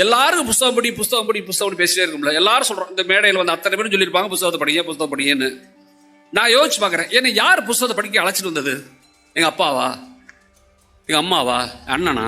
எல்லாரும் புஸ்தகம் படி புஸ்தகம் படி புஸ்தகம் படி பேசிட்டே இருக்கும்ல எல்லாரும் சொல்றோம் இந்த மேடையில் வந்து அத்தனை பேரும் சொல்லியிருப்பாங்க புஸ்தகத்தை படிங்க புஸ்தகம் படிங்கன்னு. நான் யோசிச்சு பார்க்குறேன் என்ன யார் புஸ்தகத்தை படிக்க அழைச்சிட்டு வந்தது? எங்க அப்பாவா? எங்க அம்மாவா? அண்ணனா?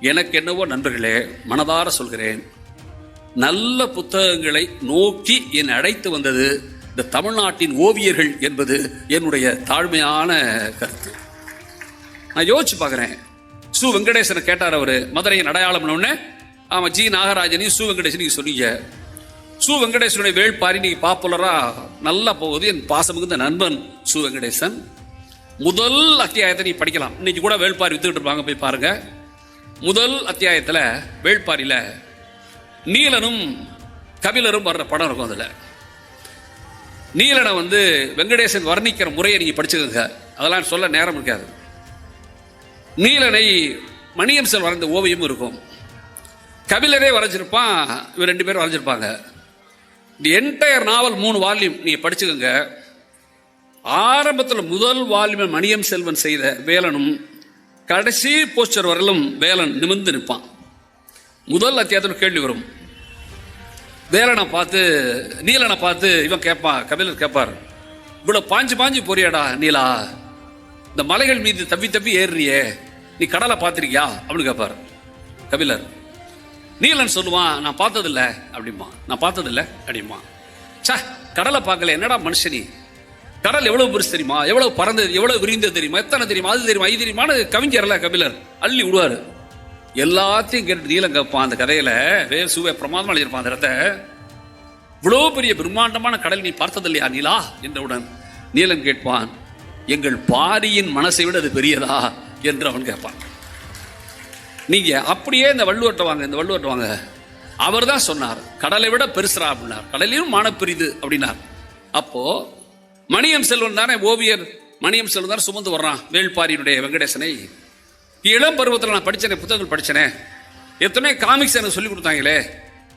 எனக்கு என்னவோ நண்பர்களே மனதார சொல்கிறேன். நல்ல புத்தகங்களை நோக்கி என்னை அழைத்து வந்தது இந்த தமிழ்நாட்டின் ஓவியர்கள் என்பது என்னுடைய தாழ்மையான கருத்து. நான் யோசிச்சு பார்க்குறேன். சு வெங்கடேசனை கேட்டார் அவர் மதுரையின் அடையாளம்னு ஆமாம் ஜி நாகராஜனையும் சு வெங்கடேசனையும் சொன்னீங்க. சு வெங்கடேசனுடைய வேள்பாரி நீங்கள் பாப்புலரா நல்லா போகுது. என் பாசமிகுந்த நண்பன் சு வெங்கடேசன். முதல் அத்தியாயத்தை நீ படிக்கலாம். இன்னைக்கு கூட வேள்பாரி வித்துக்கிட்டு இருப்பாங்க போய் பாருங்க. முதல் அத்தியாயத்தில் வேள்பாரியில் நீலனும் கபிலரும் வர்ற படம் இருக்கும் அதில். நீலனை வந்து வெங்கடேசன் வர்ணிக்கிற முறையை நீங்கள் படிச்சுக்கோங்க. அதெல்லாம் சொல்ல நேரம் இருக்காது. நீலனை மணியம்சல் வரைந்த ஓவியம் இருக்கும். கபிலரே வரைஞ்சிருப்பான். இவர் ரெண்டு பேரும் வரைஞ்சிருப்பாங்க. தி என்டையர் நாவல் மூணு வால்யூம் நீங்கள் படிச்சுக்கோங்க. ஆரம்பத்தில் முதல் வால்யூம் மணியம் செல்வன் செய்த வேலனும் கடைசி போஸ்டர் வரலும் வேலன் நிமிர்ந்து நிற்பான். முதல் அத்தியாயத்தில் கேள்வி வரும். வேலனை பார்த்து நீலனை பார்த்து இவன் கேட்பான் கபிலர் கேட்பார் இவ்வளோ பாஞ்சு பாஞ்சு போறியாடா நீலா? இந்த மலைகள் மீது தப்பி தப்பி ஏறுறியே நீ கடலை பார்த்துருக்கியா? அப்படின்னு கேட்பார் கபிலர். நீலன் சொல்லுவான் நான் பார்த்ததில்ல அப்படிமா நான் பார்த்ததில்ல அப்படிமா சே கடலை பார்க்கல என்னடா மனுஷனி? கடல் எவ்வளவு பெருசு தெரியுமா? எவ்வளவு பறந்தது எவ்வளவு விரிந்தது தெரியுமா? எத்தனை தெரியுமா? அது தெரியுமா? இது தெரியுமான்னு கவிஞர்ல கபிலர். அள்ளி விடுவாரு. எல்லாத்தையும் கேட்டு நீலம் கேட்பான் அந்த கதையில. வே சுவை பிரமாதமாக எழுதியிருப்பான் அந்த இடத்த. இவ்வளோ பெரிய பிரம்மாண்டமான கடல் நீ பார்த்ததில்லையா நீலா? என்றவுடன் நீலம் கேட்பான் எங்கள் பாரியின் மனசை விட அது பெரியதா? என்று அவன் கேட்பான். நீங்க அப்படியே இந்த வள்ளுவட்டை வாங்க இந்த வள்ளுவர்ட்ட வாங்க. அவர் தான் சொன்னார் கடலை விட பெருசுரா அப்படின்னார். கடலையும் மானப்பிரிது அப்படின்னார். அப்போ மணியம் செல்வன் தானே ஓவியர்? மணியம் செல்வன் தானே சுமந்து வர்றான் வேள்பாரியினுடைய வெங்கடேசனை. இளம் பருவத்தில் நான் படித்தேனே புத்தகங்கள் படித்தேனே எத்தனை காமிக்ஸ் எனக்கு சொல்லி கொடுத்தாங்களே.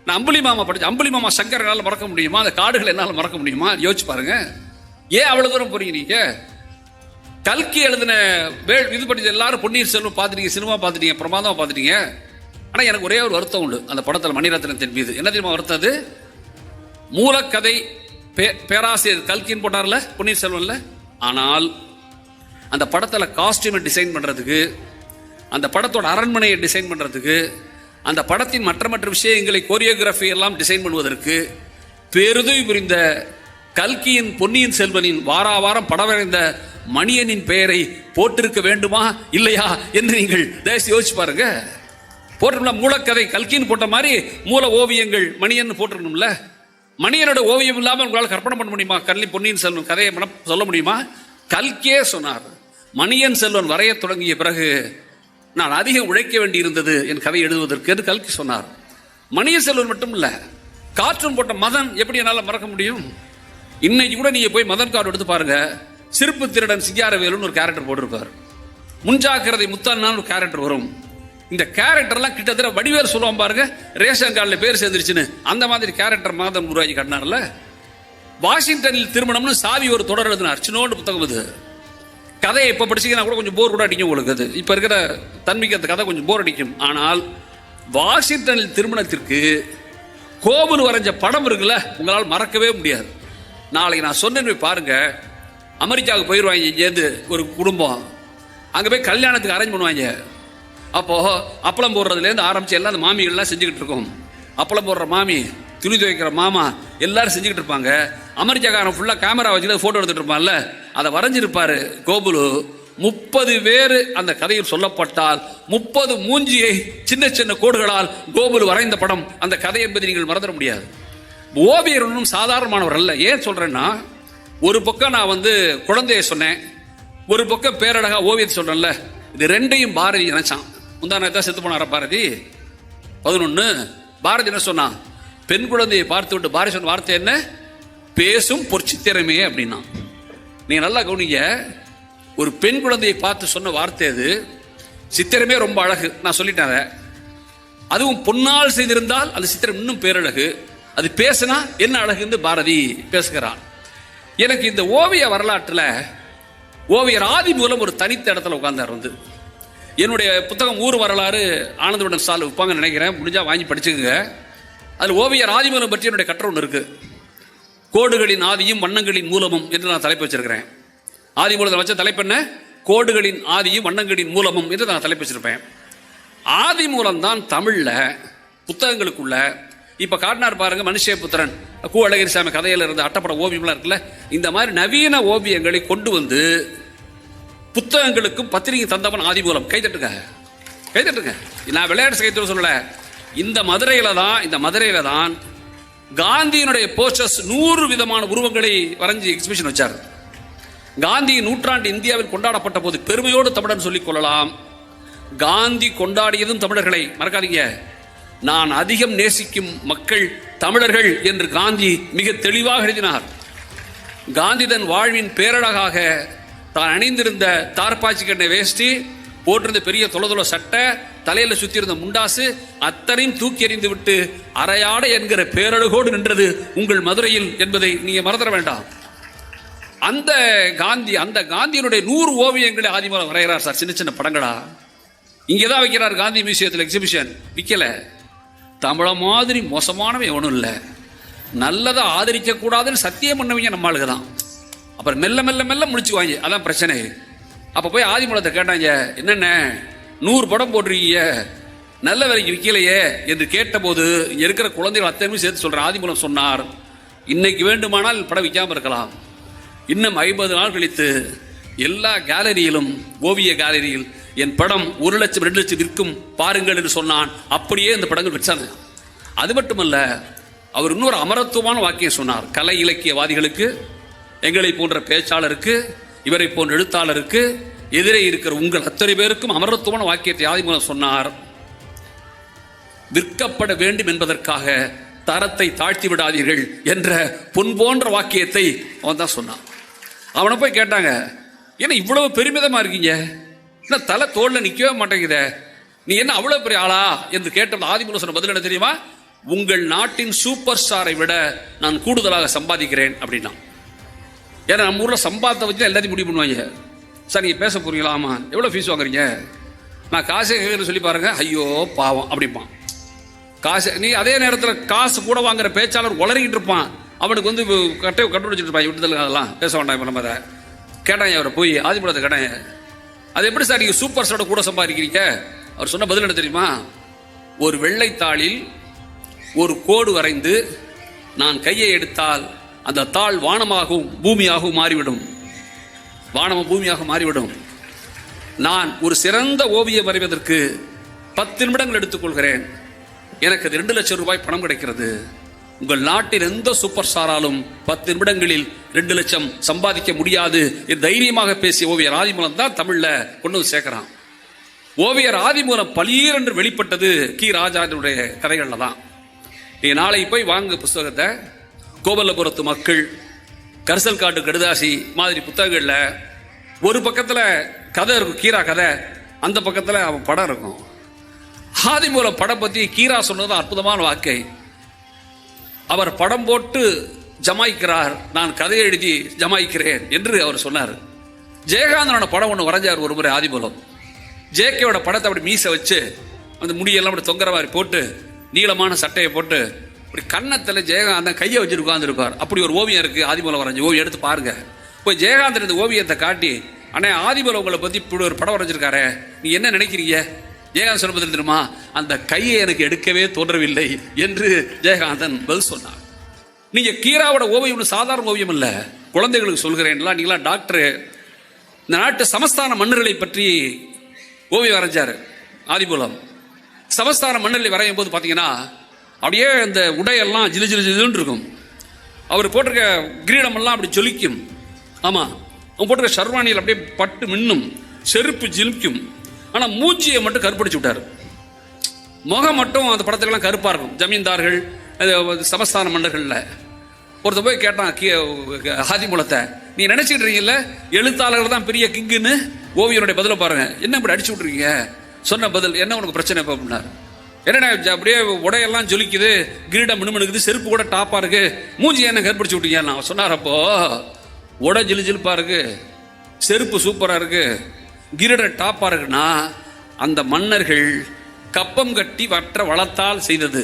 நான் அம்புலி மாமா படிச்சு அம்புலி மாமா சங்கர் என்னால் மறக்க முடியுமா? அந்த காடுகள் என்னால் மறக்க முடியுமா? யோசிச்சு பாருங்க. ஏன் அவ்வளோ தூரம் போறீங்க நீங்கள் கல்கி எழுதின வேள் இது பண்ணி எல்லாரும் பொன்னியின் செல்வம் பார்த்துட்டீங்க சினிமா பார்த்துட்டீங்க பிரமாதமாக பார்த்துட்டீங்க ஆனால் எனக்கு ஒரே ஒரு வருத்தம் உண்டு அந்த படத்தில் மணிரத்னத்தின் மீது. என்ன தெரியுமா வருத்தம் அது? மூலக்கதை பே பேராசிரியர் கல்கின்னு போட்டார்ல பொன்னியின் செல்வன்ல? ஆனால் அந்த படத்தில் காஸ்டியூமை டிசைன் பண்ணுறதுக்கு அந்த படத்தோட அரண்மனையை டிசைன் பண்ணுறதுக்கு அந்த படத்தின் மற்ற மற்ற விஷயங்களை கோரியோகிராஃபி எல்லாம் டிசைன் பண்ணுவதற்கு பெருதும் புரிந்த கல்கியின் பொன்னியின் செல்வனின் வாரா வாரம் படம் வரைந்த மணியனின் பெயரை போட்டிருக்க வேண்டுமா? இல்லையா? என்று நீங்கள் தயவுசெய்து யோசிச்சு பாருங்க. போட்டோம்ல மூலக்கதை கல்கின்னு போட்ட மாதிரி மூல ஓவியங்கள் மணியன் போட்டிருக்கணும்ல. மணியனோட ஓவியம் இல்லாமல் உங்களால் கற்பனை பண்ண முடியுமா? கல்வி பொன்னியின் செல்வன் கதையை சொல்ல முடியுமா? கல்கியே சொன்னார் மணியன் செல்வன் வரையத் தொடங்கிய பிறகு நான் அதிகம் உழைக்க வேண்டியிருந்தது என் கதை எழுதுவதற்கு என்று கல்கி சொன்னார். மணியன் செல்வன் மட்டும் இல்லை காற்றும் போட்ட மதன் எப்படி என்னால் மறக்க முடியும்? இன்னைக்கு கூட நீங்க போய் மதன் கார்டு எடுத்து பாருங்க. சிறப்பு திருடன் சிங்காரவேலுன்னு ஒரு கேரக்டர் போட்டிருப்பார். முன்ஜாக்கிரதை முத்தான்னு ஒரு கேரக்டர் வரும். இந்த கேரக்டர்லாம் கிட்டத்தட்ட வடிவேல் சொல்லுவான் பாருங்க ரேஷன் கார்டில் பேர் சேர்ந்துருச்சுன்னு. அந்த மாதிரி கேரக்டர் மாதம் உருவாக்கி கட்டினார்ல. வாஷிங்டனில் திருமணம்னு சாவி ஒரு தொடர் எழுதினார் சின்னோண்டு புத்தகம் இது. கதையை இப்போ படிச்சிங்கன்னா கூட கொஞ்சம் போர் கூட அடிக்கும் உங்களுக்கு அது. இப்போ இருக்கிற தன்மைக்கு அந்த கதை கொஞ்சம் போர் அடிக்கும். ஆனால் வாஷிங்டனில் திருமணத்திற்கு கோவில் வரைஞ்ச படம் இருக்குல்ல உங்களால் மறக்கவே முடியாது. நாளைக்கு நான் சொன்னேன்னு போய் பாருங்க. அமெரிக்காவுக்கு போயிடுவாங்க இங்கேருந்து ஒரு குடும்பம். அங்கே போய் கல்யாணத்துக்கு அரேஞ்ச் பண்ணுவாங்க. அப்போ அப்பளம் போடுறதுலேருந்து ஆரம்பித்து எல்லாம் அந்த மாமிகள்லாம் செஞ்சுக்கிட்டு இருக்கோம். அப்பளம் போடுற மாமி துணி துவைக்கிற மாமா எல்லாரும் செஞ்சுக்கிட்டு இருப்பாங்க. அமெரிக்காக்காரன் ஃபுல்லாக கேமரா வச்சுட்டு ஃபோட்டோ எடுத்துகிட்டு இருப்பான்ல. அதை வரைஞ்சிருப்பாரு கோபுலு. முப்பது பேர் அந்த கதையில் சொல்லப்பட்டால் முப்பது மூஞ்சியை சின்ன சின்ன கோடுகளால் கோபுலு வரைந்த படம். அந்த கதை என்பதை நீங்கள் மறந்துட முடியாது. ஓவியர் ஒன்றும் சாதாரணமானவர் அல்ல. ஏன் சொல்கிறேன்னா ஒரு பக்கம் நான் வந்து குழந்தைய சொன்னேன் ஒரு பக்கம் பேரழகா ஓவியத்தை சொல்கிறேன்ல இது ரெண்டையும் பாரதி நினைச்சான். முந்தா நேரத்தான் செத்து போனாரா பாரதி? பதினொன்று பாரதி என்ன சொன்னான் பெண் குழந்தையை பார்த்து விட்டு பாரதி சொன்ன வார்த்தை என்ன? பேசும் பொற்சித்திரமே அப்படின்னா நீங்கள் நல்லா கவனிங்க ஒரு பெண் குழந்தையை பார்த்து சொன்ன வார்த்தை அது. சித்திரமே ரொம்ப அழகு. நான் சொல்லிட்டேன் அதை. அதுவும் பொன்னால் செய்திருந்தால் அந்த சித்திரம் இன்னும் பேரழகு. அது பேசுனா என்ன அழகுன்னு பாரதி பேசுகிறான். எனக்கு இந்த ஓவிய வரலாற்றில் ஓவியர் ஆதி மூலம் ஒரு தனித்த இடத்துல உட்கார்ந்தார் வந்து. என்னுடைய புத்தகம் ஊர் வரலாறு ஆனந்தவுடன் ஸ்டால் விற்பாங்கன்னு நினைக்கிறேன். முடிஞ்சால் வாங்கி படிச்சுக்கோங்க. அதில் ஓவியர் ஆதிமூலம் பற்றி என்னுடைய கற்ற ஒன்று இருக்குது கோடுகளின் ஆதியும் வண்ணங்களின் மூலமும் என்று நான் தலைப்பு வச்சிருக்கிறேன். ஆதி மூலத்தில் வச்ச தலைப்பு என்ன? கோடுகளின் ஆதியும் வண்ணங்களின் மூலமும் என்று நான் தலைப்பு வச்சிருப்பேன். ஆதி மூலம் தான் தமிழில் புத்தகங்களுக்குள்ள இப்போ காட்டினார் பாருங்க மனுஷபுத்திரன். கு அழகிரிசாமி கதையில் இருந்த அட்டப்பட ஓவியம்லாம் இருக்குல்ல? இந்த மாதிரி நவீன ஓவியங்களை கொண்டு வந்து புத்தகங்களுக்கும் பத்திரிகை தந்தவன் ஆதி மூலம். கைதட்டுங்க கைதட்டுங்க நான் விளையாட்டு கைத்தொழில் சொல்லல. இந்த மதுரையில தான் இந்த மதுரையில தான் காந்தியினுடைய போஸ்டர்ஸ் நூறு விதமான உருவங்களை வரைஞ்சி எக்ஸிபிஷன் வச்சார். காந்தியின் நூற்றாண்டு இந்தியாவில் கொண்டாடப்பட்ட போது பெருமையோடு தமிழன் சொல்லிக் கொள்ளலாம். காந்தி கொண்டாடியதும் தமிழர்களை மறக்காதீங்க. நான் அதிகம் நேசிக்கும் மக்கள் தமிழர்கள் என்று காந்தி மிக தெளிவாக எழுதினார். காந்தி தன் வாழ்வின் பேரழகாக தான் அணிந்திருந்த தார்பாச்சி கண்ணை வேஷ்டி போட்டிருந்த பெரிய தொலைதொலை சட்டை தலையில் சுற்றியிருந்த இருந்த முண்டாசு அத்தனையும் தூக்கி எறிந்து விட்டு அரையாட என்கிற பேரழகோடு நின்றது உங்கள் மதுரையில் என்பதை நீங்கள் மறந்துட வேண்டாம். அந்த காந்தி அந்த காந்தியினுடைய நூறு ஓவியங்களை ஆதிமூலம் வரைகிறார் சார் சின்ன சின்ன படங்களா? இங்கே தான் வைக்கிறார் காந்தி மியூசியத்தில் எக்ஸிபிஷன் விற்கல தமிழ மாதிரி மோசமானவன் எவனும் இல்லை. நல்லதை ஆதரிக்க கூடாதுன்னு சத்தியம் பண்ணவங்க நம்ம தான். அப்புறம் மெல்ல மெல்ல மெல்ல முடிச்சுக்குவாங்க அதான் பிரச்சனை. அப்போ போய் ஆதிமூலத்தை கேட்டாங்க என்னென்ன? நூறு படம் போட்டிருக்கீங்க. நல்ல விலைக்கு விற்கலையே என்று கேட்டபோது இங்கே இருக்கிற குழந்தைகள் அத்தனையும் சேர்த்து சொல்கிறேன் ஆதிமூலம் சொன்னார். இன்னைக்கு வேண்டுமானால் படம் விற்காம இருக்கலாம். இன்னும் ஐம்பது நாள் கழித்து எல்லா கேலரியிலும் ஓவிய கேலரியில் என் படம் ஒரு லட்சம் ரெண்டு லட்சம் விற்கும் பாருங்கள் என்று சொன்னான். அப்படியே இந்த படங்கள் விற்றாங்க அது மட்டுமல்ல அவர் இன்னொரு அமரத்துவமான வாக்கியம் சொன்னார். கலை இலக்கியவாதிகளுக்கு எங்களை போன்ற பேச்சாளருக்கு இவரை போன்ற எழுத்தாளருக்கு எதிரே இருக்கிற உங்கள் அத்தனை பேருக்கும் அமரத்துவமான வாக்கியத்தை ஆதிமூலம் சொன்னார். விற்கப்பட வேண்டும் என்பதற்காக தரத்தை தாழ்த்தி விடாதீர்கள் என்ற பொன் போன்ற வாக்கியத்தை அவன் தான் சொன்னான். அவனை போய் கேட்டாங்க ஏன்னா இவ்வளவு பெருமிதமாக இருக்கீங்க? என்ன தலை தோல்ல நிற்கவே மாட்டேங்குதே. நீ என்ன அவ்வளோ பெரிய ஆளா? என்று கேட்ட ஆதிமூலம் சொன்ன பதில் என்ன தெரியுமா? உங்கள் நாட்டின் சூப்பர் ஸ்டாரை விட நான் கூடுதலாக சம்பாதிக்கிறேன் அப்படின்னா. ஏன்னா நம்ம ஊரில் சம்பாதத்தை வச்சு எல்லாத்தையும் முடிவு பண்ணுவாங்க. சார் நீங்கள் பேச போகிறீங்களா ஆமாம் எவ்வளோ ஃபீஸ் வாங்குறீங்க? நான் காசே கேட்குறேன்னு சொல்லி பாருங்க. ஐயோ பாவம் அப்படிப்பான் காசு நீ அதே நேரத்தில் காசு கூட வாங்குற பேச்சாளர் உளறிக்கிட்டு இருப்பான். அவனுக்கு வந்து கட்டை கண்டுபிடிச்சிட்டு இருப்பான். விட்டுதல் அதெல்லாம் பேச வேண்டாம் இப்போ நம்ம அதை. கேட்டாங்க அவரை போய்? ஆதிபுரத்தை கேட்டாங்க அது எப்படி சார் நீங்கள் சூப்பர் ஸ்டாரோட கூட சம்பாதிக்கிறீங்க? அவர் சொன்ன பதில் என்ன தெரியுமா? ஒரு வெள்ளைத்தாளில் ஒரு கோடு வரைந்து நான் கையை எடுத்தால் அந்த தாள் வானமாகவும் பூமியாகவும் மாறிவிடும். வானமும் பூமியாக மாறிவிடும். நான் ஒரு சிறந்த ஓவியம் வரைவதற்கு பத்து நிமிடங்கள் எடுத்துக்கொள்கிறேன். எனக்கு அது ரெண்டு லட்சம் ரூபாய் பணம் கிடைக்கிறது. உங்கள் நாட்டில் எந்த சூப்பர் ஸ்டாராலும் பத்து நிமிடங்களில் ரெண்டு லட்சம் சம்பாதிக்க முடியாது என்று தைரியமாக பேசிய ஓவியர் ஆதிமூலம் தான் தமிழ்ல கொண்டு வந்து சேர்க்கிறான். ஓவியர் ஆதிமூலம் பளீர் என்று வெளிப்பட்டது கி. ராஜாவுடைய கதைகள்ல தான். நீ நாளைக்கு போய் வாங்க புஸ்தகத்தை. கோவலபுரத்து மக்கள் கரிசல் காட்டு கடுதாசி மாதிரி புத்தகங்களில் ஒரு பக்கத்தில் கதை இருக்கும் கீரா கதை. அந்த பக்கத்தில் அவன் படம் இருக்கும். ஆதிமூலம் படம் பற்றி கீரா சொன்னது அற்புதமான வாக்கை அவர் படம் போட்டு ஜமாய்க்கிறார். நான் கதை எழுதி ஜமாய்க்கிறேன் என்று அவர் சொன்னார். ஜெயகாந்தனோட படம் ஒன்று வரைஞ்சார் ஒரு முறை ஆதிபலம். ஜேகேவோட படத்தை அப்படி மீசை வச்சு அந்த முடியெல்லாம் அப்படி தொங்குற மாதிரி போட்டு நீளமான சட்டையை போட்டு இப்படி கன்னத்தில் ஜெயகாந்தன் கையை வச்சுட்டு உட்காந்துருப்பார் அப்படி ஒரு ஓவியம் இருக்குது ஆதிமூலம் வரைஞ்ச ஓவியம் எடுத்து பாருங்கள் இப்போ ஜெயகாந்தன் இந்த ஓவியத்தை காட்டி அண்ணே ஆதிபலம் உங்களை பற்றி இப்படி ஒரு படம் வரைஞ்சிருக்காரு நீ என்ன நினைக்கிறீங்க? ஜெயகாந்த் சொன்ன பதில் தெரியுமா? அந்த கையை எனக்கு எடுக்கவே தோன்றவில்லை என்று ஜெயகாந்தன் பதில் சொன்னார். நீங்க கீராவோட ஓவியம் சாதாரண ஓவியம் இல்ல. குழந்தைகளுக்கு சொல்கிறேன்லாம் நீங்களாம் டாக்டர். இந்த நாட்டு சமஸ்தான மன்னர்களை பற்றி ஓவியம் வரைஞ்சாரு ஆதிபூலம். சமஸ்தான மன்னர்களை வரையும் போது பார்த்தீங்கன்னா அப்படியே அந்த உடையெல்லாம் ஜிலு ஜிலு ஜிலுன்னு இருக்கும். அவர் போட்டிருக்க கிரீடமெல்லாம் அப்படி ஜொலிக்கும். ஆமாம் அவன் போட்டிருக்க ஷர்வானியில் அப்படியே பட்டு மின்னும் செருப்பு ஜிலிக்கும் ஆனால் மூஞ்சியை மட்டும் கருப்படிச்சு விட்டார். முகம் மட்டும் அந்த படத்துக்கெல்லாம் கருப்பாக இருக்கும். ஜமீன்தார்கள் அது சமஸ்தான மன்னர்களில். ஒருத்தர் போய் கேட்டான் கீ ஆதிமூலத்தை நீ நினச்சிட்றீங்கல்ல எழுத்தாளர்கள் தான் பெரிய கிங்குன்னு? ஓவியனுடைய பதிலை பாருங்கள் என்ன இப்படி அடிச்சு விட்ருக்கீங்க சொன்ன பதில் என்ன உனக்கு பிரச்சனை? இப்போ அப்படின்னாரு. என்னடா அப்படியே உடையெல்லாம் ஜொலிக்குது கிரீடம் மினுமனுக்குது செருப்பு கூட டாப்பாக இருக்குது மூஞ்சி என்ன கருப்பிடிச்சு விட்டீங்க நான் சொன்னார் அப்போ. உடை ஜிலு ஜிலுப்பாக இருக்குது செருப்பு சூப்பராக இருக்குது கிரீடம் டாப்பா இருக்குன்னா அந்த மன்னர்கள் கப்பம் கட்டி வற்ற வளத்தால் செய்தது.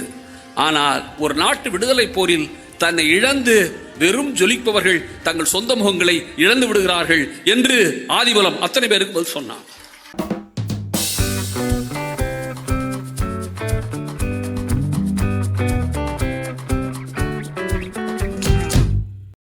ஆனால் ஒரு நாட்டு விடுதலை போரில் தன்னை இழந்து வெறும் ஜொலிப்பவர்கள் தங்கள் சொந்த முகங்களை இழந்து விடுகிறார்கள் என்று ஆதிபலம் அத்தனை பேருக்கு பதில் சொன்னான்.